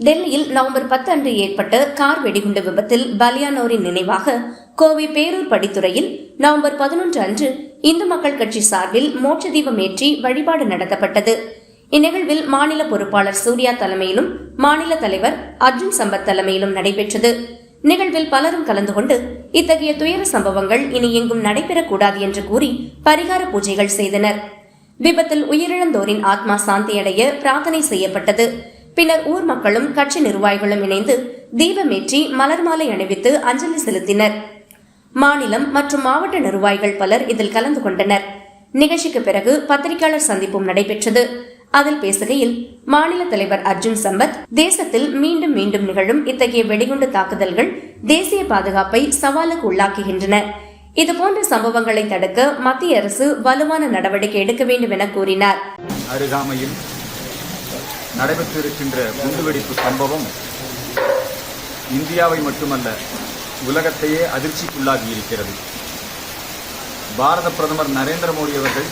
டெல்லியில் நவம்பர் பத்து அன்று ஏற்பட்ட கார் வெடிகுண்டு விபத்தில் பலியானோரின் நினைவாக கோவை பேரூர் படித்துறையில் நவம்பர் பதினொன்று அன்று இந்து மக்கள் கட்சி சார்பில் மோட்ச தீபம் ஏற்றி வழிபாடு நடத்தப்பட்டது. இந்நிகழ்வில் மாநில பொறுப்பாளர் சூர்யா தலைமையிலும் மாநில தலைவர் அர்ஜுன் சம்பத் தலைமையிலும் நடைபெற்றது. நிகழ்வில் பலரும் கலந்து கொண்டு இத்தகைய துயர சம்பவங்கள் இனி எங்கும் நடைபெறக்கூடாது என்று கூறி பரிகார பூஜைகள் செய்தனர். விபத்தில் உயிரிழந்தோரின் ஆத்மா சாந்தியடைய பிரார்த்தனை செய்யப்பட்டது. பின்னர் ஊர் மக்களும் கட்சி நிர்வாகிகளும் இணைந்து தீபமேற்றி மலர் மாலை அணிவித்து அஞ்சலி செலுத்தினர். மாநிலம் மற்றும் மாவட்ட நிர்வாகிகள் பலர் இதில் கலந்து கொண்டனர். நிகழ்ச்சிக்கு பிறகு பத்திரிகையாளர் சந்திப்பும் நடைபெற்றது. அதில் பேசுகையில் மாநில தலைவர் அர்ஜுன் சம்பத் தேசத்தில் மீண்டும் மீண்டும் நிகழும் இத்தகைய வெடிகுண்டு தாக்குதல்கள் தேசிய பாதுகாப்பை சவாலுக்கு உள்ளாக்குகின்றன. இதுபோன்ற சம்பவங்களை தடுக்க மத்திய அரசு வலுவான நடவடிக்கை எடுக்க வேண்டும் என கூறினார். அருகாமையில் நடைபெற்றிருக்கின்ற குண்டுவெடிப்பு சம்பவம் இந்தியாவை மட்டுமல்ல உலகத்தையே அதிர்ச்சிக்குள்ளாகி இருக்கிறது. பாரத பிரதமர் நரேந்திர மோடி அவர்கள்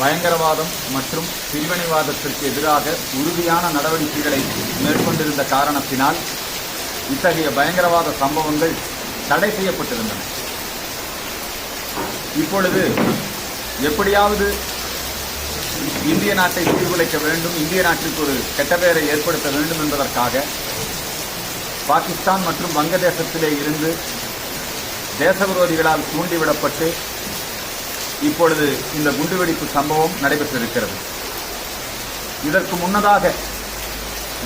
பயங்கரவாதம் மற்றும் பிரிவினைவாதத்திற்கு எதிராக உறுதியான நடவடிக்கைகளை மேற்கொண்டிருந்த காரணத்தினால் இத்தகைய பயங்கரவாத சம்பவங்கள் தடை செய்யப்பட்டிருந்தன. இப்பொழுது எப்படியாவது இந்திய நாட்டை சீர்குலைக்க வேண்டும் இந்திய நாட்டிற்கு ஒரு கெட்ட பெயரை ஏற்படுத்த வேண்டும் என்பதற்காக பாகிஸ்தான் மற்றும் வங்கதேசத்திலே இருந்து தேச விரோதிகளால் தூண்டிவிடப்பட்டு இப்பொழுது இந்த குண்டுவெடிப்பு சம்பவம் நடைபெற்றிருக்கிறது. இதற்கு முன்னதாக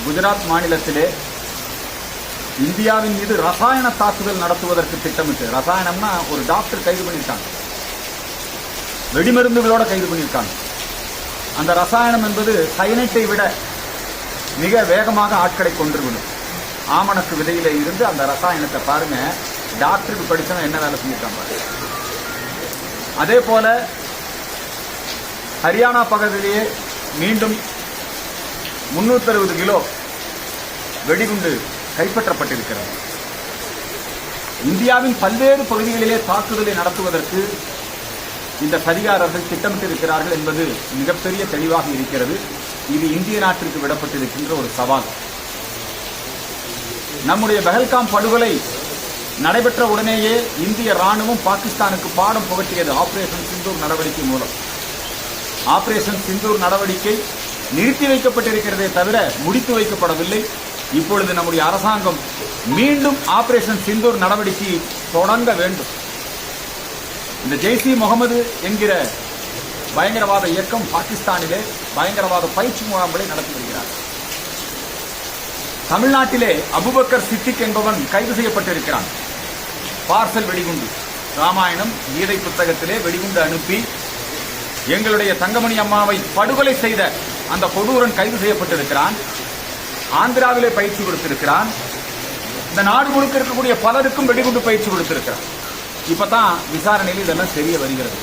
குஜராத் மாநிலத்திலே இந்தியாவின் மீது ரசாயன தாக்குதல் நடத்துவதற்கு திட்டமிட்டு ரசாயனம்னா ஒரு டாக்டர் கைது பண்ணியிருக்காங்க. வெடிமருந்துகளோட கைது பண்ணியிருக்காங்க. அந்த ரசாயனம் என்பது சயனைட்டை விட மிக வேகமாக ஆட்களை கொன்றுவிடும். ஆமணக்கு விதையில இருந்து அந்த ரசாயனத்தை பாருங்க டாக்டருக்கு படிச்சவன் என்ன வேலை செஞ்சிருக்கான் பாருங்க அதே போல ஹரியானா பகுதியிலேயே மீண்டும் முன்னூத்தி அறுபது கிலோ வெடிகுண்டு கைப்பற்றப்பட்டிருக்கிறது. இந்தியாவின் பல்வேறு பகுதிகளிலே தாக்குதலை நடத்துவதற்கு இந்த சதிகாரர்கள் திட்டமிட்டிருக்கிறார்கள் என்பது மிகப்பெரிய தெளிவாக இருக்கிறது. இது இந்திய நாட்டிற்கு விடப்பட்டிருக்கின்ற ஒரு சவால். நம்முடைய பெஹல்காம் படுகொலை நடைபெற்ற உடனேயே இந்திய ராணுவம் பாகிஸ்தானுக்கு பாடம் புகட்டியது ஆபரேஷன் சிந்தூர் நடவடிக்கை மூலம். ஆபரேஷன் சிந்தூர் நடவடிக்கை நிறுத்தி வைக்கப்பட்டிருக்கிறதே தவிர முடித்து வைக்கப்படவில்லை. இப்பொழுது நம்முடைய அரசாங்கம் மீண்டும் ஆபரேஷன் சிந்தூர் நடவடிக்கை தொடங்க வேண்டும். இந்த ஜெய்சி முகமது என்கிற பயங்கரவாத இயக்கம் பாகிஸ்தானிலே பயங்கரவாத பயிற்சி முகாம்களை நடத்தி வருகிறார். தமிழ்நாட்டிலே அபுபக்கர் சித்திக் என்பவன் கைது செய்யப்பட்டிருக்கிறான். பார்சல் வெடிகுண்டு. ராமாயணம் கீதை புத்தகத்திலே வெடிகுண்டு அனுப்பி எங்களுடைய தங்கமணி அம்மாவை படுகொலை செய்த அந்த கொடூரன் கைது செய்யப்பட்டிருக்கிறான். ஆந்திராவிலே பயிற்சி கொடுத்திருக்கிறான். இந்த நாடு முழுக்க இருக்கக்கூடிய பலருக்கும் வெடிகுண்டு பயிற்சி கொடுத்திருக்கிறான். இப்பதான் விசாரணையில் இதெல்லாம் தெரிய வருகிறது.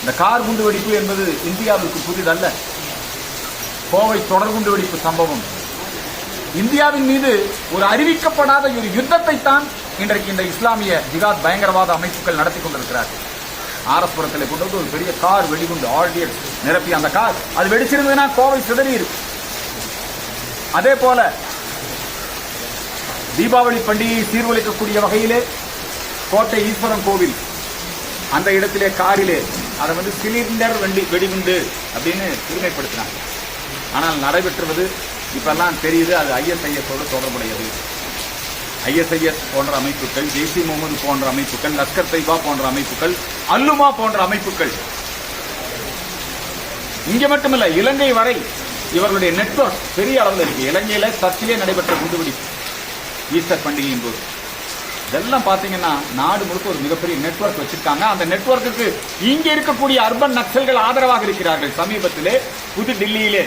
இந்த கார் குண்டு வெடிப்பு என்பது இந்தியாவுக்கு புதிதல்ல. கோவை தொடர் குண்டு வெடிப்பு சம்பவம். இந்தியாவின் மீது ஒரு அறிவிக்கப்படாத ஒரு யுத்தத்தை தான் இன்றைக்கு இந்த இஸ்லாமிய ஜிகாத் பயங்கரவாத அமைப்புகள் நடத்தி கொண்டிருக்கிறார்கள். ஆரஸ்புரத்தில் கொண்டு வந்து ஒரு பெரிய கார் வெடிகுண்டு ஆல்டியட் நிரப்பி அந்த கார். அது வெடிச்சிருந்ததுன்னா கோவை சிதறி இருக்கும் அதே போல தீபாவளி பண்டிகையை சீர்குலைக்கக்கூடிய வகையிலே கோட்டை ஈஸ்வரன் கோவில். அந்த இடத்திலே காரிலே அதை வந்து சிலிண்டர் வண்டி வெடிகுண்டு அப்படின்னு பெருமைப்படுத்தினாங்க ஆனால் நடைபெற்றுவது இப்பெல்லாம் தெரியுது அது ஐஎஸ்ஐஎஸோடு தொடர்புடையது. ஐஎஸ்ஐஎஸ் போன்ற அமைப்புகள் ஜெய்சி முகமது போன்ற அமைப்புகள் லஷ்கர் தைபா போன்ற அமைப்புகள் அல்லுமா போன்ற அமைப்புகள். இங்க மட்டுமல்ல இலங்கை வரை இவர்களுடைய நெட்வொர்க் பெரிய அளவில் இருக்கு. இலங்கையில சர்ச்சிலே நடைபெற்ற குண்டுவெடிப்பு ஈஸ்டர் பண்டிகையின் போது. இதெல்லாம் பார்த்தீங்கன்னா நாடு முழுக்க ஒரு மிகப்பெரிய நெட்வொர்க் வச்சிருக்காங்க. அந்த நெட்வொர்க்குக்கு இங்கே இருக்கக்கூடிய அர்பன் நக்சல்கள் ஆதரவாக இருக்கிறார்கள். சமீபத்திலே புது டில்லியிலே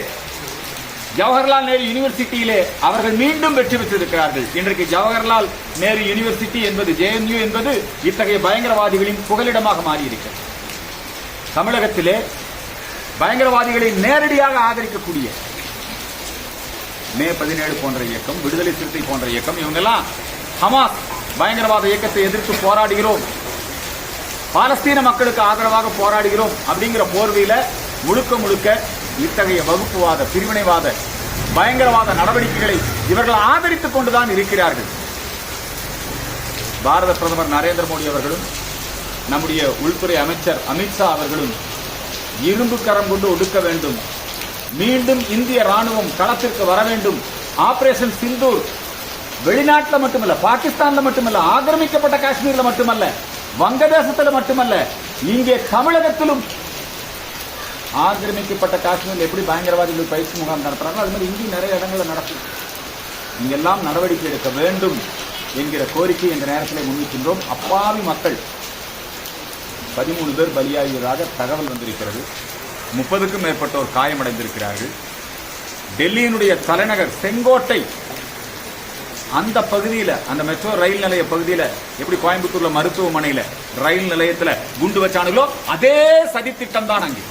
ஜவஹர்லால் நேரு யூனிவர்சிட்டியிலே அவர்கள் மீண்டும் வெற்றி பெற்றிருக்கிறார்கள். இன்றைக்கு ஜவஹர்லால் நேரு யூனிவர்சிட்டி என்பது ஜேஎன்யூ என்பது இத்தகைய பயங்கரவாதிகளின் புகலிடமாக மாறியிருக்கிறது. தமிழகத்திலே பயங்கரவாதிகளை நேரடியாக ஆதரிக்கக்கூடிய மே பதினேழு போன்ற இயக்கம் விடுதலை சிறுத்தை போன்ற இயக்கம் இவங்கெல்லாம் ஹமாஸ் பயங்கரவாத இயக்கத்தை எதிர்த்து போராடுகிறோம். பாலஸ்தீன மக்களுக்கு ஆதரவாக போராடுகிறோம் அப்படிங்கிற போர்வையில முழுக்க முழுக்க இத்தகைய வகுப்புவாத பிரிவினைவாத பயங்கரவாத நடவடிக்கைகளை இவர்கள் ஆதரித்துக் கொண்டுதான் இருக்கிறார்கள். பாரத பிரதமர் நரேந்திர மோடி அவர்களும் நம்முடைய உள்துறை அமைச்சர் அமித்ஷா அவர்களும் இரும்பு கரம் கொண்டு ஒடுக்க வேண்டும். மீண்டும் இந்திய ராணுவம் களத்திற்கு வர வேண்டும். ஆபரேஷன் சிந்தூர் வெளிநாட்டில் மட்டுமல்ல பாகிஸ்தான்ல மட்டுமல்ல ஆக்கிரமிக்கப்பட்ட காஷ்மீர்ல மட்டுமல்ல வங்கதேசத்துல மட்டுமல்ல இங்கே தமிழகத்திலும் ஆக்கிரமிக்கப்பட்ட காஷ்மீர் எப்படி பயங்கரவாதிகள் பயிற்சி முகாம் நடத்துறாங்களோ அது மாதிரி இங்கேயும் நிறைய இடங்கள்ல நடக்கும் இங்கெல்லாம் நடவடிக்கை எடுக்க வேண்டும் என்கிற கோரிக்கை இந்த நேரத்தில் முன்வைக்கின்றோம். அப்பாவி மக்கள். பதிமூணு பேர் பலியாகியதாக தகவல் வந்திருக்கிறது. முப்பதுக்கும் மேற்பட்டோர் காயமடைந்திருக்கிறார்கள். டெல்லியினுடைய தலைநகர் செங்கோட்டை அந்த பகுதியில் அந்த மெட்ரோ ரயில் நிலைய பகுதியில் எப்படி கோயம்புத்தூர்ல மருத்துவமனையில ரயில் நிலையத்துல குண்டு வச்சானுங்களோ அதே சதித்திட்டம் தான் அங்கே.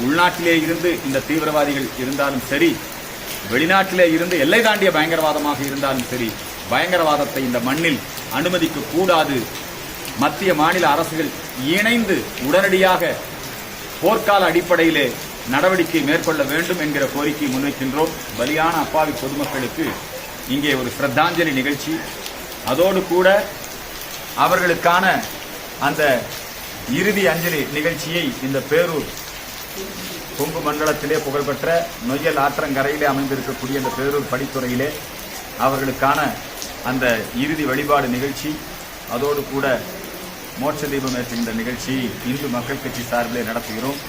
உள்நாட்டிலே இருந்து இந்த தீவிரவாதிகள் இருந்தாலும் சரி வெளிநாட்டிலே இருந்து எல்லை தாண்டிய பயங்கரவாதமாக இருந்தாலும் சரி பயங்கரவாதத்தை இந்த மண்ணில் அனுமதிக்க கூடாது. மத்திய மாநில அரசுகள் இணைந்து உடனடியாக போர்க்கால அடிப்படையிலே நடவடிக்கை மேற்கொள்ள வேண்டும் என்கிற கோரிக்கை முன்வைக்கின்றோம். பலியான அப்பாவி பொதுமக்களுக்கு இங்கே ஒரு ஸ்ரத்தாஞ்சலி நிகழ்ச்சி. அதோடு கூட அவர்களுக்கான அந்த இறுதி அஞ்சலி நிகழ்ச்சியை இந்த பேரூர் கொங்கு மண்டலத்திலே புகழ்பெற்ற நொய்யல் ஆற்றங்கரையிலே அமைந்திருக்கக்கூடிய அந்த பேரூர் படித்துறையிலே அவர்களுக்கான அந்த இறுதி வழிபாடு நிகழ்ச்சி. அதோடு கூட மோட்ச தீபம் ஏற்றுகின்ற நிகழ்ச்சி இந்து மக்கள் கட்சி சார்பிலே நடத்துகிறோம்.